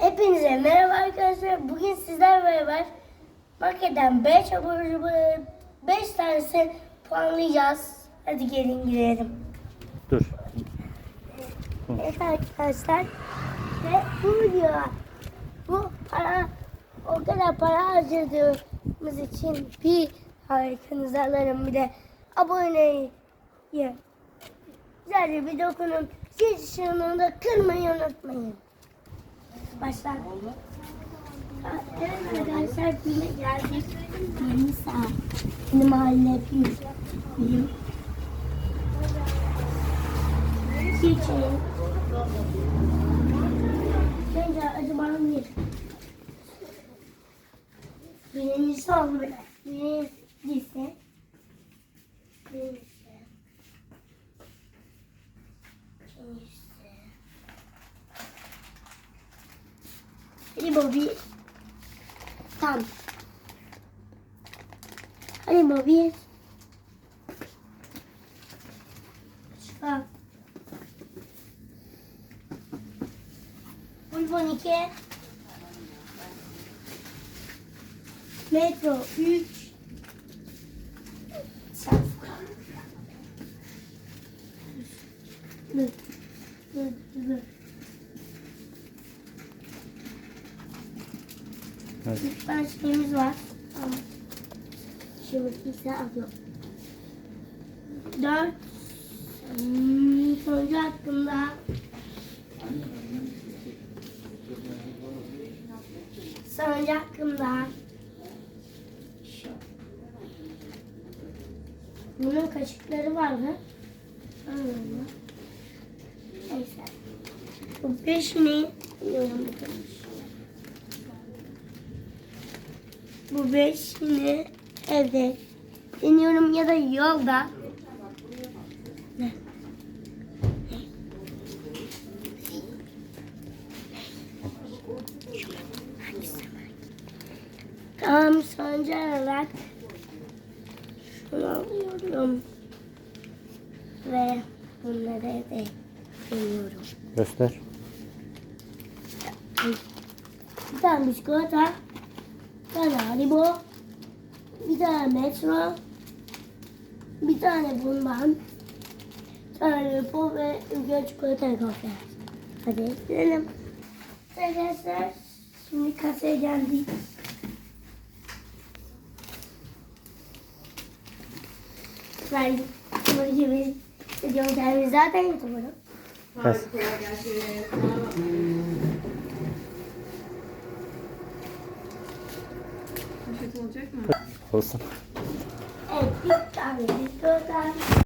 Hepinize merhaba arkadaşlar. Bugün sizlerle beraber marketten 5 abur cubur 5 tanesi puanlayacağız. Hadi gelin girelim. Dur. Evet arkadaşlar. Ve bu videoya bu para o kadar para harcadığımız için bir harikınızı alırım. Bir de aboneyi güzelce bir dokunun. Zil ışığını da kırmayı unutmayın. Başla. Evet arkadaşlar yine geldik. Yeni saat. Yeni mahalle yapıyoruz. Bilim. Çiçeği. Bence acaba bir. Birincisi olmalı. Birincisi. Birincisi. İkincisi. Hadi bu bir. Tam. Hadi bu bir. Başka. Bulbon iki. Metro üç. Sen. Dur. Dur. Dur. Evet. Var. Şimdi ise adı. Dört. Hmm, sonucu. Bunun kaşıkları var mı? Anladım. Neyse. Bu beşini biliyorum bakalım. Bu beşini evde deniyorum ya da yolda. Ne? Tamam sonucu olarak şunu alıyorum. Ve bunları evde deniyorum. Göster. Bir tane bir tane haribo, bir tane metro, bir tane bundan, bir tane po ve ülke çikolata kahve. Hadi gidelim. Arkadaşlar şimdi kasaya geldik. Verdik. Bunu gibi videomu zaten YouTube'da. Kas. Poşet olacak mı? É, Olsun. Evet bir tane çikolata.